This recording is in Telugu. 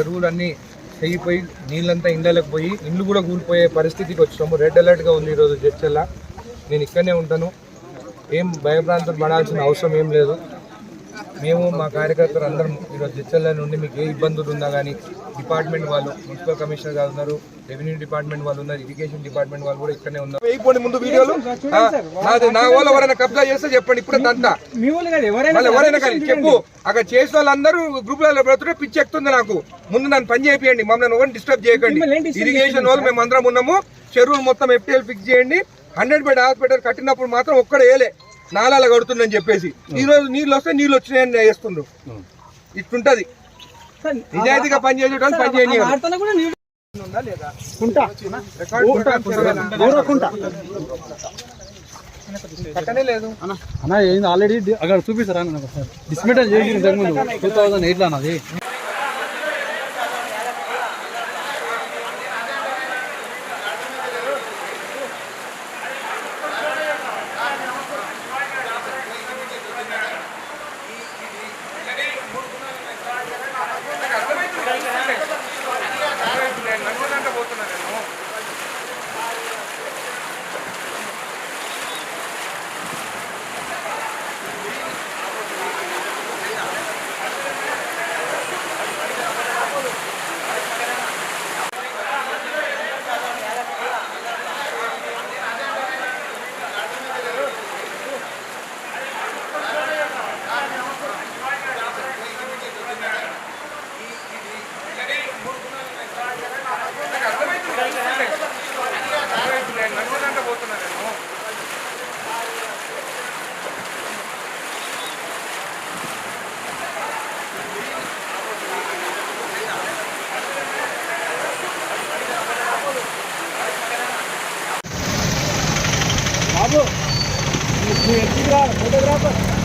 చెరువులన్నీ తెగిపోయి నీళ్ళంతా ఇండ్లకి పోయి ఇండ్లు కూడా కూలిపోయే పరిస్థితికి వచ్చాము రెడ్ అలర్ట్గా ఉంది ఈరోజు జడ్చల్ల. నేను ఇక్కడనే ఉంటాను. ఏం భయభ్రాంతులు పడాల్సిన అవసరం ఏం లేదు. మేము మా కార్యకర్తలు అందరం ఈరోజు జడ్చల్ల నుండి మీకు ఏ ఇబ్బందులు ఉన్నా కానీ డిపార్ట్మెంట్ వాళ్ళు మున్సిపల్ కమిషనర్ గారు ఉన్నారు రెవెన్యూ డిపార్ట్మెంట్ వాళ్ళు ఉన్నారు ఇరిగేషన్ డిపార్ట్మెంట్ వాళ్ళు కూడా ఇక్కడనే ఉన్నారు. ముందు వీడియోలు. ఆ, నాది నా వాళ్ళు ఎవరైనా కబ్జా చేస్తే చెప్పండి ఇప్పుడే కాదు ఎవరైనా కానీ చెప్పు. అక్కడ చేసిన వాళ్ళందరూ గ్రూపులలో పెడుతుంటే పిచ్చి ఎక్కుతుంది నాకు. ముందు నన్ను పని చేయండి మమ్మల్ని ఎవరిని డిస్టర్బ్ చేయకండి. ఇరిగేషన్ వాళ్ళు మేము అందరం ఉన్నాము. చెరువులు మొత్తం ఎఫ్టీఎల్ ఫిక్స్ చేయండి. హండ్రెడ్ బెడ్ హాస్పిటల్ కట్టినప్పుడు మాత్రం ఒక్కడ వేయలే నాలాల కడుతుందని చెప్పేసి. ఈ రోజు నీళ్ళు వస్తే నీళ్ళు వచ్చినాయని వేస్తుండ్రు. ఇట్లుంటది. నిజాయితీగా పని చేసేటోళ్ళు పని చేయని ఆ వార్తలో కూడా నీళ్ళు ఉందా లేదా? కుంటా. రికార్డ్ కుంటా, కుంటా. కుంటా. పక్కనే లేదు. అన్న ఏంది ఆల్రెడీ అక్కడ చూపిస్తారా అన్న ఒకసారి? డిస్మిటల్ చేసి ఇంతకుముందు. టూ థౌసండ్ ఎయిట్లో అన్నది. ફોટોગ્રાફર.